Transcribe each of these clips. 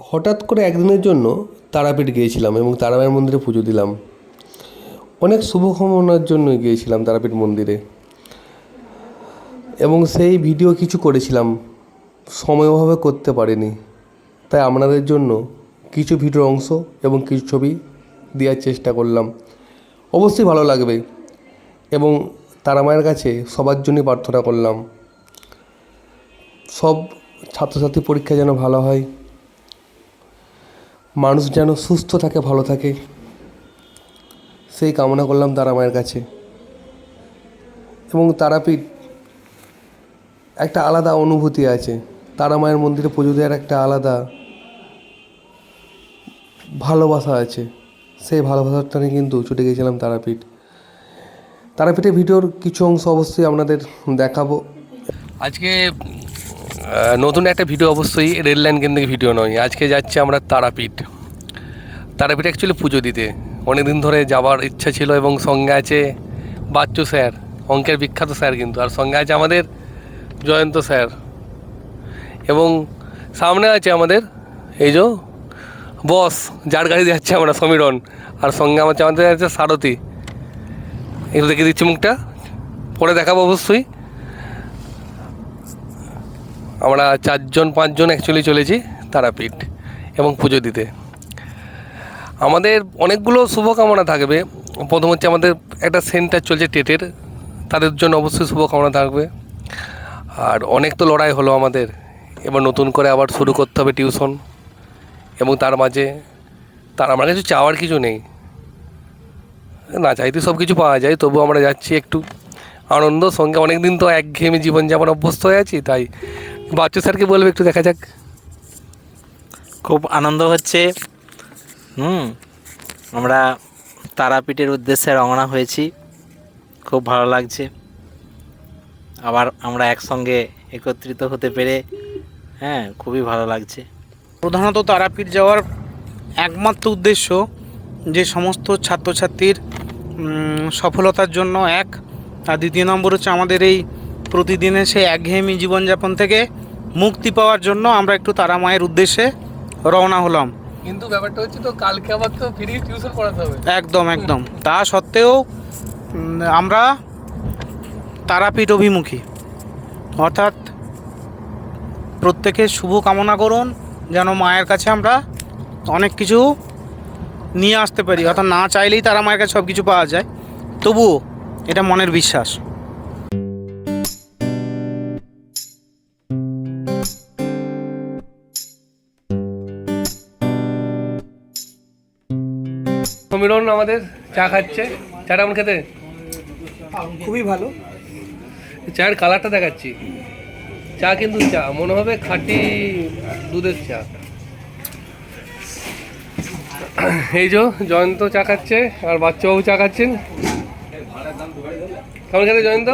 হঠাৎ করে একদিনের জন্য তারাপীঠ গিয়েছিলাম এবং তারামায়ের মন্দিরে পুজো দিলাম। অনেক শুভকামনার জন্য গিয়েছিলাম তারাপীঠ মন্দিরে। এবং সেই ভিডিও কিছু করেছিলাম। সময় অভাবে করতে পারিনি। তাই আপনাদের জন্য কিছু ভিডিওর অংশ এবং কিছু ছবি দেওয়ার চেষ্টা করলাম। অবশ্যই ভালো লাগবে এবং তারা মায়ের কাছে সবার জন্যই প্রার্থনা করলাম। সব ছাত্রছাত্রী পরীক্ষা যেন ভালো হয়। মানুষ যেন সুস্থ থাকে, ভালো থাকে, সেই কামনা করলাম তারা মায়ের কাছে। এবং তারাপীঠ একটা আলাদা অনুভূতি আছে। তারা মায়ের মন্দিরে পুজো দেওয়ার একটা আলাদা ভালোবাসা আছে। সেই ভালোবাসার টানে কিন্তু ছুটে গিয়েছিলাম তারাপীঠ। তারাপীঠের ভিডিওর কিছু অংশ অবশ্যই আপনাদের দেখাবো। আজকে নতুন একটা ভিডিও অবশ্যই রেল লাইন কেন্দ্রিক ভিডিও নয়। আজকে যাচ্ছে আমরা তারাপীঠ। তারাপীঠ অ্যাকচুয়ালি পুজো দিতে। অনেক দিন ধরে যাওয়ার ইচ্ছা ছিল এবং সঙ্গে আছে বাচ্চু স্যার, অঙ্কের বিখ্যাত স্যার কিন্তু, আর সঙ্গে আছে আমাদের জয়ন্ত স্যার। এবং সামনে আছে আমাদের এই যে বস, যার গাড়ি যাচ্ছে আমরা, সমীরণ, আর সঙ্গে আমার আমাদের আছে সারথী। এগুলো দেখে দিচ্ছি মুখটা, পরে দেখাবো অবশ্যই। আমরা চারজন, পাঁচজন অ্যাকচুয়ালি চলেছি তারাপীঠ এবং পুজো দিতে। আমাদের অনেকগুলো শুভকামনা থাকবে। প্রথম হচ্ছে আমাদের একটা সেন্টার চলছে টেটের। তাদের জন্য অবশ্যই শুভকামনা থাকবে। আর অনেক তো লড়াই হলো আমাদের। এবার নতুন করে আবার শুরু করতে হবে টিউশন এবং তার মাঝে, তার আমার কিছু চাওয়ার কিছু নেই। না চাইতে সব কিছু পাওয়া যায়, তবু আমরা যাচ্ছি একটু আনন্দ। সঙ্গে অনেক দিন তো একঘেয়েমি জীবনযাপন অভ্যস্ত হয়ে আছি, তাই বাচ্চু স্যারকে বলবে একটু দেখা যাক। খুব আনন্দ হচ্ছে। হুম, আমরা তারাপীঠের উদ্দেশ্যে রওনা হয়েছি। খুব ভালো লাগছে। আবার আমরা একসঙ্গে একত্রিত হতে পেরে হ্যাঁ খুবই ভালো লাগছে। প্রধানত তারাপীঠ যাওয়ার একমাত্র উদ্দেশ্য যে সমস্ত ছাত্রছাত্রীর সফলতার জন্য এক। আর দ্বিতীয় নম্বর হচ্ছে আমাদের এই প্রতিদিনের সেই একঘেয়েমি জীবনযাপন থেকে মুক্তি পাওয়ার জন্য আমরা একটু তারা মায়ের উদ্দেশ্যে রওনা হলাম। কিন্তু ব্যাপারটা হচ্ছে তো কালকে আবার তো ফ্রি টিউশন পড়াতে হবে। একদম একদম। তা সত্ত্বেও আমরা তারাপীঠ অভিমুখী। অর্থাৎ প্রত্যেকের শুভ কামনা করুন, যেন মায়ের কাছে আমরা অনেক কিছু নিয়ে আসতে পারি। অর্থাৎ না চাইলেই তারা মায়ের কাছে সব কিছু পাওয়া যায়। তবুও এটা মনের বিশ্বাস। সমীরণ আমাদের চা খাচ্ছে। চাটা আমার খেতে? খুবই ভালো। চায়ের কালারটা দেখাচ্ছি। চা কিন্তু চা মনে হবে খাঁটি দুধের চা। এই যে জয়ন্ত চা খাচ্ছে আর বাচ্চাবাবু চা খাচ্ছেন। কেমন খেতে জয়ন্ত?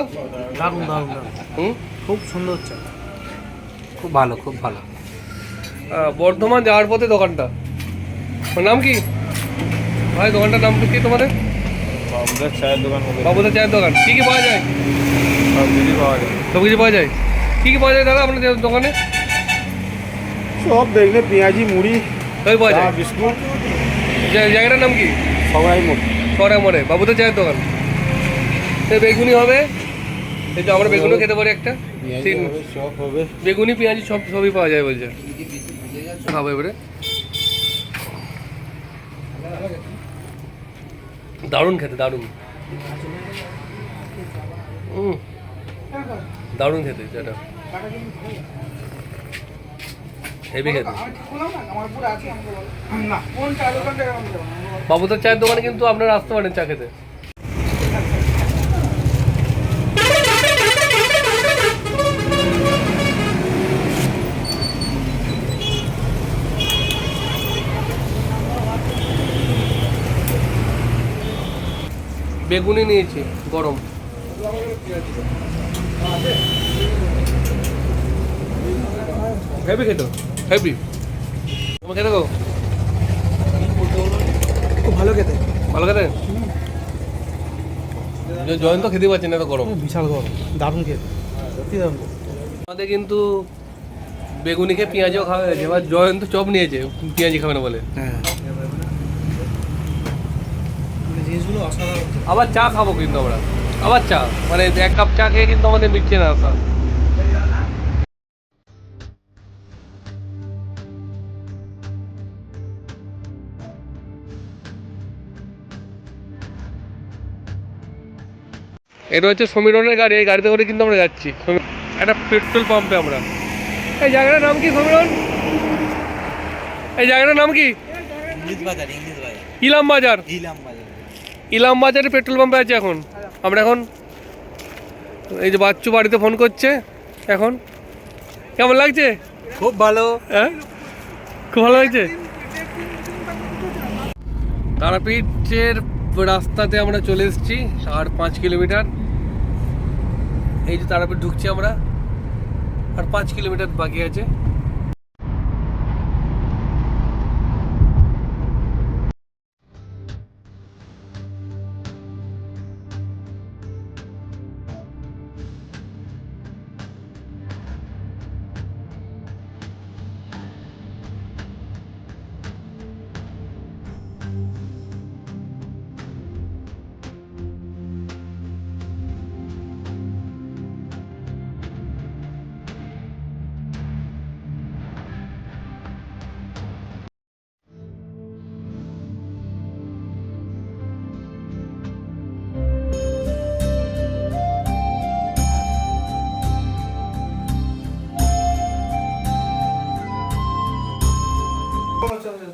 দারুণ দারুণ হুম? খুব সুন্দর চা। খুব ভালো খুব ভালো। বর্ধমান যাওয়ার পথে দোকানটা। ওর নাম কি? ভাই দোকানটার নাম কি তোমাদের? আমাদের চায়ের দোকান বাবুদের চায়ের দোকান। কি কি পাওয়া যায়? সব কিছু পাওয়া যায়। সব কিছু পাওয়া যায়? কি কি পাওয়া যায় দাদা আপনাদের দোকানে? সব দেখলে পেঁয়াজি মুড়ি সবই পাওয়া যায়। বিস্কুট। জায়গাটার নাম কি? সবাই মোট সরে মরে বাবুদের চায়ের দোকান। সে বেগুনি হবে। এই তো আমরা বেগুনও খেতে পারি একটা। বেগুনি পেঁয়াজি সব সবই পাওয়া যায় বলছে। খাব এবারে। দারুণ খেতে দারুণ। দারুণ খেতে এটা। হেভি খেতে। বাবুদের চায়ের দোকানে কিন্তু আপনারা আসতে পারেন চা খেতে। বেগুনি নিয়েছি গরম। হেভি খেতো হেভি তোমার খেতে গো খুব ভালো খেতে। ভালো খেতে? জয়ন্ত খেতে পাচ্ছেন না তো গরম। বিশাল গরম দারুণ খেতে সত্যি দারুণ আমাদের কিন্তু বেগুনি খেয়ে পেঁয়াজও খাওয়া হয়েছে এবার জয়ন্ত চপ নিয়েছে পেঁয়াজি খাবে না বলে। হ্যাঁ। আবার চা খাব কিন্তু আমরা। আবার চা। মানে এক কাপ চা খেয়ে কিন্তু আমাদের মিটছে না স্যার এটা হচ্ছে সমীরনের গাড়ি এই গাড়িতে করে কিন্তু আমরা যাচ্ছি। একটা পেট্রোল পাম্পে আমরা। এই জায়গাটার নাম কি সমীরন এই জায়গাটার নাম কি? ইলাম বাজার। ইলাম বাজার। ইলাম বাজারে পেট্রোল পাম্পে আছে এখন। আমরা এখন এই যে বাচ্চু বাড়িতে ফোন করছে এখন। কেমন লাগছে? খুব ভালো। হ্যাঁ? খুব ভালো লাগছে? তারাপীঠের রাস্তাতে আমরা চলে এসেছি আর পাঁচ কিলোমিটার। এই যে তারাপীঠ ঢুকছি আমরা আর পাঁচ কিলোমিটার বাকি আছে।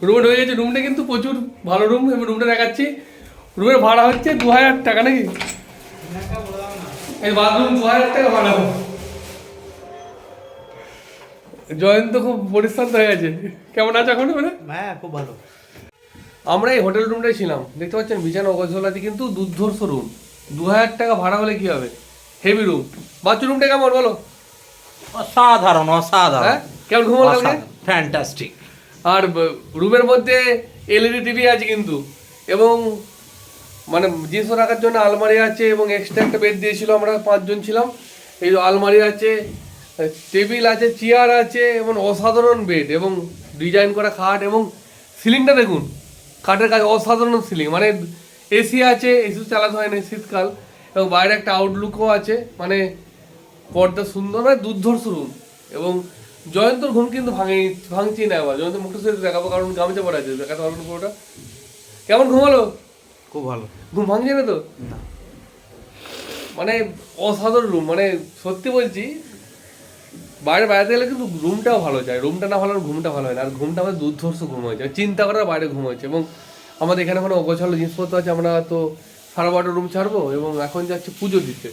রুমে ঢুকে গেছে। রুমটা কিন্তু প্রচুর ভালো রুম এবং রুমটা দেখাচ্ছি। রুমের ভাড়া হচ্ছে দু হাজার টাকা নাকি? এই বাথরুম দু হাজার টাকা ভাড়া জয়ন্ত খুব পরিশ্রান্ত হয়ে গেছে। কেমন আছে এখন মানে হ্যাঁ খুব ভালো। আমরা এই হোটেল রুমটাই ছিলাম। দেখতে পাচ্ছেন বিছানা অগজলাতে কিন্তু দুর্ধর্ষ রুম দু হাজার টাকা ভাড়া হলে কি হবে? হেভি রুম বাথরুমটা কেমন বলো? অসাধারণ অসাধারণ। হ্যাঁ? কেমন ঘুমাল কালকে? ফ্যান্টাস্টিক আর রুমের মধ্যে এলইডি টিভি আছে কিন্তু। এবং মানে জিনিস রাখার জন্য আলমারি আছে এবং এক্সট্রা একটা বেড দিয়েছিল, আমরা পাঁচজন ছিলাম। এই আলমারি আছে, টেবিল আছে, চেয়ার আছে, এবং অসাধারণ বেড এবং ডিজাইন করা খাট এবং সিলিংটা দেখুন, খাটের কাছে অসাধারণ সিলিং। মানে এসি আছে এসি চালাতে হয় না শীতকাল। এবং বাইরে একটা আউটলুকও আছে মানে পর্দা সুন্দর মানে দুর্ধর্ষ রুম এবং জয়ন্তর ঘুম কিন্তু ভাঙে ভাঙছি না আবার জয়ন্ত মুখটা সাথে দেখাবো কারণ গামছা পড়া আছে দেখাতে পারবেন পুরোটা। কেমন ঘুমালো? খুব ভালো। ঘুম ভাঙছে না তো? মানে অসাধারণ রুম মানে সত্যি বলছি বাইরে বেড়াতে গেলে কিন্তু রুমটাও ভালো যায় রুমটা না ভালো ঘুমটা ভালো হয় না। আর ঘুমটা আমাদের দুর্ধর্ষ ঘুম হয়েছে। চিন্তা করার বাইরে ঘুম হয়েছে। এবং আমাদের এখানে কোনো অগোছালো জিনিসপত্র আছে আমরা তো সাড়ে বারোটা রুম ছাড়বো এবং এখন যাচ্ছি পুজো দিতে।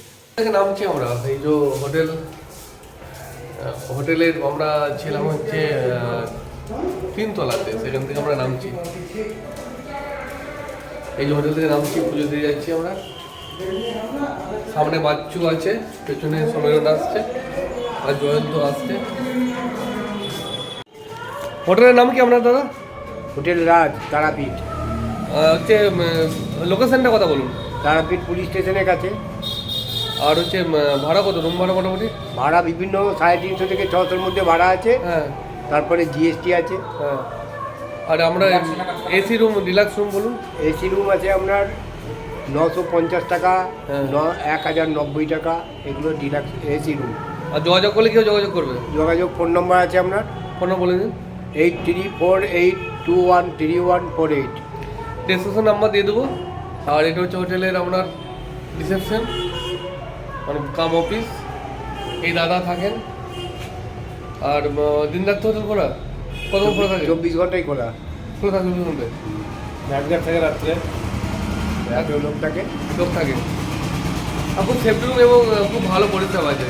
নামছি আমরা এই যে হোটেল হোটেলের আমরা ছিলাম হচ্ছে তিনতলাতে সেখান থেকে আমরা নামছি। এই যে হোটেল থেকে নামছি পুজো দিয়ে যাচ্ছি আমরা। সামনে বাচ্চু আছে পেছনে সমীরণ আসছে আর জয়ন্ত আসছে। হোটেলের নাম কি আপনার দাদা? হোটেল রাজ তারাপীঠ। হচ্ছে লোকেশনটা কথা বলুন। তারাপীঠ পুলিশ স্টেশনের কাছে। আর হচ্ছে ভাড়া কত? রুম ভাড়া মোটামুটি? ভাড়া বিভিন্ন সাড়ে তিনশো থেকে ছশোর মধ্যে ভাড়া আছে। হ্যাঁ। তারপরে জিএসটি আছে। হ্যাঁ। আর আমরা এসি রুম রিল্যাক্স রুম বলুন? এসি রুম আছে আপনার নশো পঞ্চাশ টাকা হ্যাঁ। ন এক হাজার নব্বই টাকা এগুলো ডিলাক্স এসি রুম আর যোগাযোগ করলে কেউ যোগাযোগ করবে? যোগাযোগ ফোন নম্বর আছে আপনার? ফোন বলে দিন। Eight three four eight two one three one four eight. Description number দিয়ে দেবো। আর এটা হচ্ছে হোটেলের আপনার রিসেপশন মানে কাম অফিস এই দাদা থাকেন। আর উম, দিন রাত হোটেল খোলা? কত খোলা থাকে? চব্বিশ ঘন্টাই খোলা। খোলা থাকে চব্বিশ ঘন্টায় ম্যানেজার থেকে রাত্রে। এত লোক থাকে লোক থাকে। আর খুব সেফটি রুম এবং খুব ভালো পরিষেবা আছে।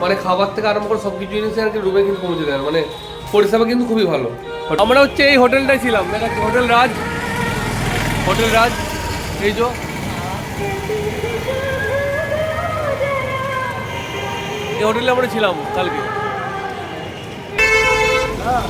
মানে খাবার থেকে আরম্ভ করে সব কিছু জিনিস আর কি রুমে কিন্তু পৌঁছে দেয়। মানে পরিষেবা কিন্তু খুবই ভালো। আমরা হচ্ছে এই হোটেলটায় ছিলাম। দেখাচ্ছি হোটেল রাজ। হোটেল রাজ এই যে। এই হোটেলে আমরা ছিলাম কালকে। ডালা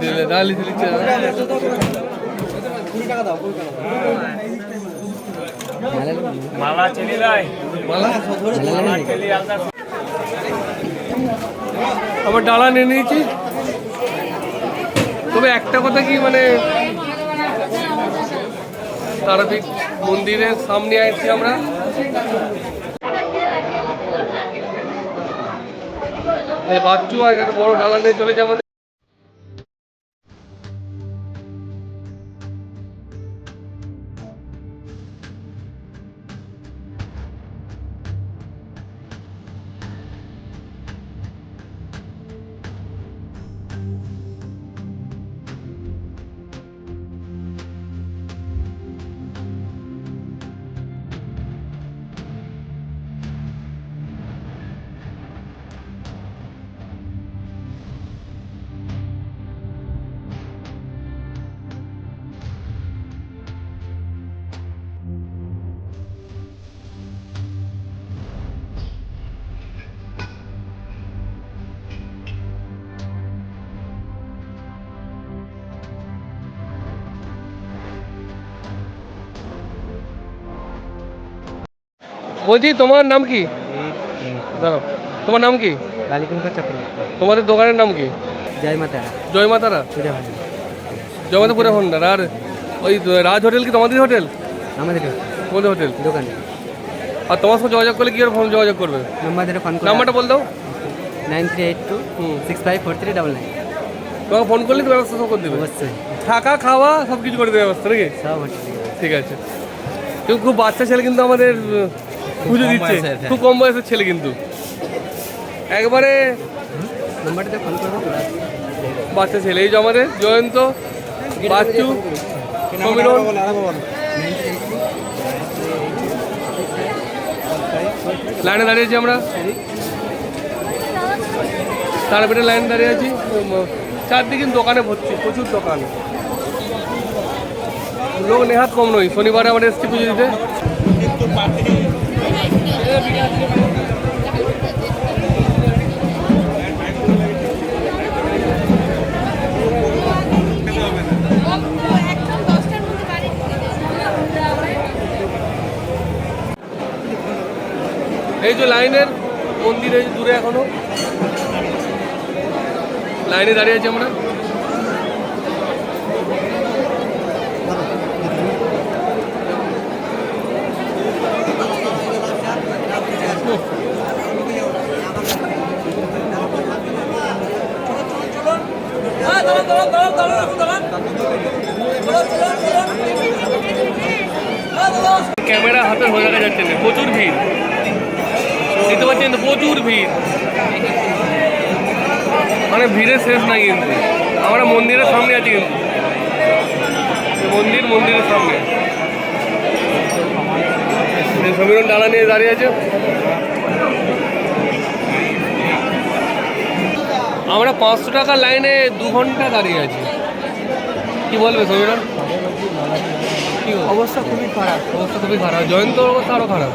দিলে ডালি দিচ্ছে মালা চেলি মালা আলদা আমার ডালা নিয়ে নিয়েছি। তবে একটা কথা কি মানে তারাপীঠ মন্দিরের সামনে আসছি আমরা বাচ্চু আর একটা বড় ডালা নিয়ে চলেছে বলছি তোমার নাম কি? দাঁড়াও তোমার নাম কি? চাপড়ি তোমাদের দোকানের নাম কি? জয় মাতা জয় মাতারা জয় মাতা আর ওই রাজ হোটেল কি তোমাদের হোটেল? আমাদের তোমাদের হোটেল? দোকানে। আর তোমার সঙ্গে যোগাযোগ করলে কি ফোন যোগাযোগ করবে? নাম্বার ফোন নাম্বারটা বল দাও। Nine three eight two six five four three double nine. তোমাকে ফোন করলে তো ব্যবস্থা সব করে দেবে। থাকা খাওয়া সব কিছু করে দেবে ব্যবস্থা নাকি? ঠিক আছে। কিন্তু খুব বাচ্চা ছেলে কিন্তু আমাদের পুজো দিচ্ছে। হ্যাঁ। খুব কম বয়সের ছেলে কিন্তু। একবারে বাচ্চা ছেলে এই যে আমাদের জয়ন্ত বাচ্চু সমীরণ। লাইনে দাঁড়িয়েছি আমরা। তারপরে লাইন দাঁড়িয়ে আছি। চারদিকে দোকানে ভর্তি প্রচুর দোকান। লোক নেহাত কম নয় শনিবারে আমরা এসছি পুজো দিতে। এই যে লাইনের মন্দির এই দূরে এখনও। লাইনে দাঁড়িয়ে আছি আমরা। ক্যামেরা হাতে হয়ে দেখা যাচ্ছে না প্রচুর ভিড়। দেখতে পাচ্ছেন তো, প্রচুর ভিড়। মানে ভিড়ের শেষ নাই কিন্তু। আমরা মন্দিরের সামনে আছি কিন্তু। মন্দির, মন্দিরের সামনে। সমীরণ ডালা নিয়ে দাঁড়িয়ে আছে। আমরা পাঁচশো টাকার লাইনে দু ঘণ্টা দাঁড়িয়ে আছি। কি বলবে সমীরণ কি অবস্থা খুবই খারাপ। অবস্থা খুবই খারাপ। জয়ন্তর অবস্থা আরও খারাপ।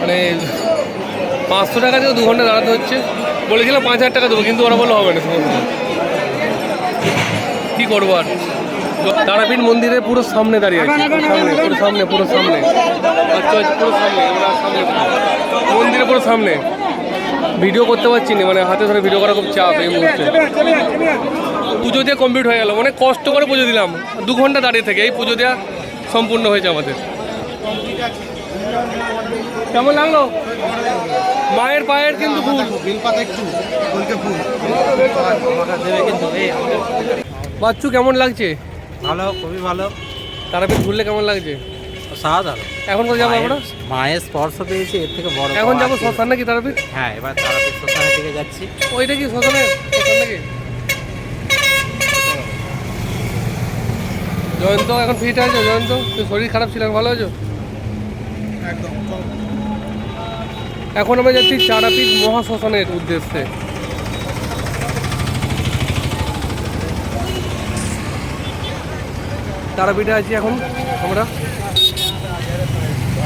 মানে পাঁচশো টাকা দিয়ে দু ঘণ্টা দাঁড়াতে হচ্ছে। বলেছিলাম পাঁচ হাজার টাকা দেবো কিন্তু ওরা বললে হবে না সমস্ত কী করব আর? তারাপীঠ মন্দিরের পুরো সামনে দাঁড়িয়ে আছে। সামনে পুরো সামনে। পুরো সামনে আচ্ছা আচ্ছা পুরো সামনে আমরা সামনে। মন্দিরের পুরো সামনে। ভিডিও করতে পারছি না মানে হাতে ধরে ভিডিও করা খুব চাপ এই মুহূর্তে। পুজো দিয়ে কমপ্লিট হয়ে গেল মানে কষ্ট করে পুজো দিলাম। দু ঘণ্টা দাঁড়িয়ে থেকে এই পুজো দেওয়া সম্পূর্ণ হয়েছে আমাদের। কেমন লাগল? মায়ের পায়ের কিন্তু ফুল। বাচ্চু কেমন লাগছে? ভালো খুবই ভালো। তারাপীঠ ঘুরলে কেমন লাগছে? সাধারণ এখন কোথায় যাব আমরা? মায়ের স্পর্শ পেয়েছে এর থেকে বড় এখন যাব শ্মশান নাকি তারাপীঠ? হ্যাঁ এবার তারাপীঠ শ্মশানের দিকে যাচ্ছি। ওইটা কি শ্মশানে? শ্মশান নাকি? জয়ন্ত এখন ফিট আছে? জয়ন্ত তুই শরীর খারাপ ছিল ভালো আছো? এখন আমরা যাচ্ছি চারাপীঠ মহাশ্মশানের উদ্দেশ্যে। তারাপীঠে আছি এখন আমরা।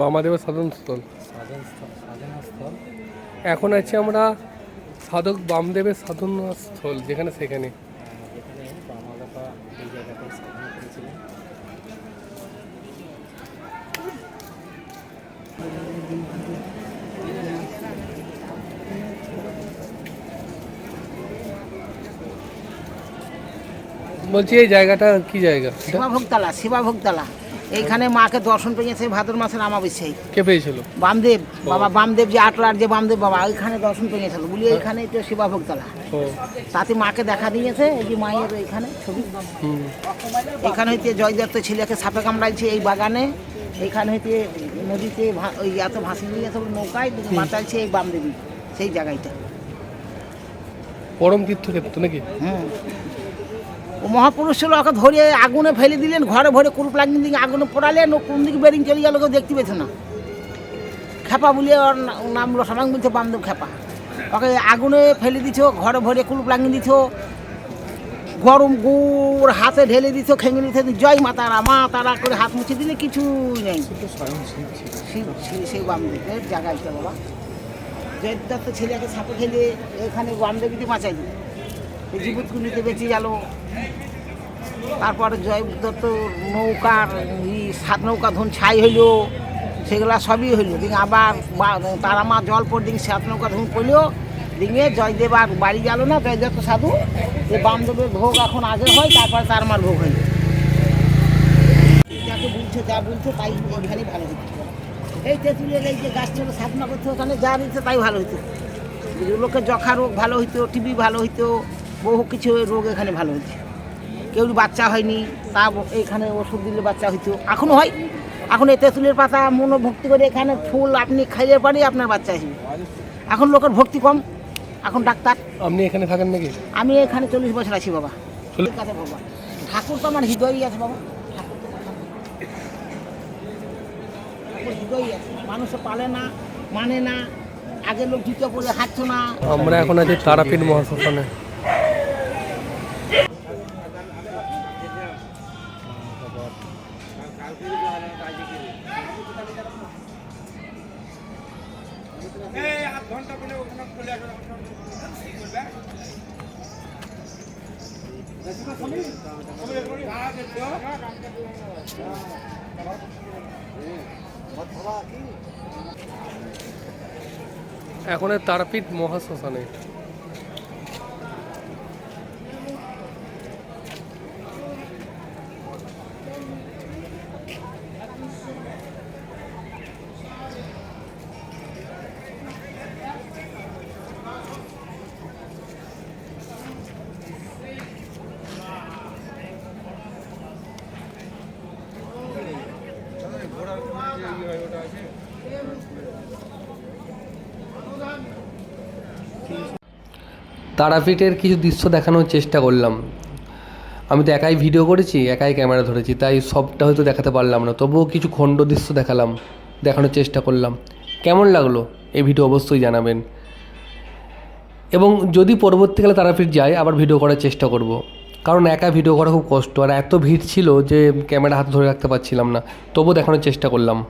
বামাদেবের সাধন স্থল। এখন আছি আমরা সাধক বামদেবের সাধন স্থল যেখানে সেখানে যেখানে মামা খেপা এই জায়গাটায় সাধনা করেছিলেন বলছি এই জায়গাটা কি জায়গা? শিবাভোগতলা শিবাভোগতলা এইখানে মাকে দর্শন পেয়েছে ভাদ্র মাসের আমাবস্যায় কে পেয়েছিল? বামদেব বাবা বামদেব যে আটলার যে বামদেব বাবা ওইখানে দর্শন পেয়েছিল বলি এইখানে তো শিবাভোগতলা তাতে মাকে দেখা দিয়েছে এই যে মায়ের এইখানে ছবি। এখানে হইতে জয় দত্ত ছেলেকে সাপে কামড়াইছে এই বাগানে। এইখানে হইতে নদীতে ওই এত ভাসি নিয়ে এত নৌকায় বাঁচাইছে এই বামদেবী সেই জায়গাটা পরম তীর্থক্ষেত্র নাকি? হুম। ও মহাপুরুষ ছিল, ওকে ধরে আগুনে ফেলে দিলেন, ঘরে ভরে কুরুপ লাগিয়ে দিকে আগুনে পোড়ালেন, ও কোন দিকে বেরিং চলে গেল দেখতে পেত না। খেপা বলে ওর নাম রসনাং বলছে বামদেব খেপা। ওকে আগুনে ফেলে দিছ, ঘরে ভরে কুলুপ লাগিয়ে দিছ, গরম গুড় হাতে ঢেলে দিছ, খেঙে দিতে জয় মা তারা মা তারা করে হাত মুছে দিলে কিছুই নেই। সেই বামদেবের জায়গাটা বাবা। জয় দত্ত ছেলেকে সাপে খেলে এখানে বামদেবীতে বাঁচাই দিল। এই জীবতকুলিতে বেঁচে গেল। তারপরে জয় দত্ত নৌকার ই সাত নৌকা ধন ছাই হইল, সেগুলা সবই হইল। দিন আবার তারা মা জল পর দিন সাত নৌকা ধন পড়ল, দিনে জয়দেব আর বাড়ি গেল না, জয় দত্ত সাধু। যে বামদেবের ভোগ এখন আগে হয়, তারপরে তার মার ভোগ হইল। যাকে বলছে, যা বলছে, তাই এখানে ভালো হচ্ছে এই তেঁতুলের এই যে গাছ ছিল সাধনা করতে ওখানে যা দিচ্ছে তাই ভালো হইতো। লোকের যক্ষা রোগ ভালো হইতো, টিবি ভালো হইতো, বহু কিছু রোগ এখানে ভালো হইতো কেউ বাচ্চা হয়নি তা এখানে ওষুধ দিলে বাচ্চা হইতো। এখনও হয়। এখন এই তেঁতুলের পাতা মনোভক্তি করে এখানে ফুল আপনি খাইলে পরে আপনার বাচ্চা আসবে এখন লোকের ভক্তি কম। এখন ডাক্তার। আপনি এখানে থাকেন নাকি? আমি এখানে চল্লিশ বছর আছি বাবা। কাছে বাবা। ঠাকুর তো আমার হৃদয়ই আছে বাবা। হৃদয়ই আছে। মানুষে পালে না মানে না। আগের লোক জুতো পরে হাঁটছো না। আমরা এখন আছি তারাপীঠ মহাশ্মশানে। এখন তারপীঠ মহাশ্মশানে। তারাপীঠের কিছু দৃশ্য দেখানোর চেষ্টা করলাম। আমি তো একাই ভিডিও করেছি, একাই ক্যামেরা ধরেছি, তাই সবটা হয়তো দেখাতে পারলাম না। তবুও কিছু খণ্ড দৃশ্য দেখালাম, দেখানোর চেষ্টা করলাম। কেমন লাগল? এই ভিডিও অবশ্যই জানাবেন। এবং যদি পরবর্তীকালে তারাপীঠ যাই আবার ভিডিও করার চেষ্টা করব। কারণ একা ভিডিও করা খুব কষ্ট, আর এত ভিড় ছিল যে ক্যামেরা হাতে ধরে রাখতে পারছিলাম না। তবুও দেখানোর চেষ্টা করলাম।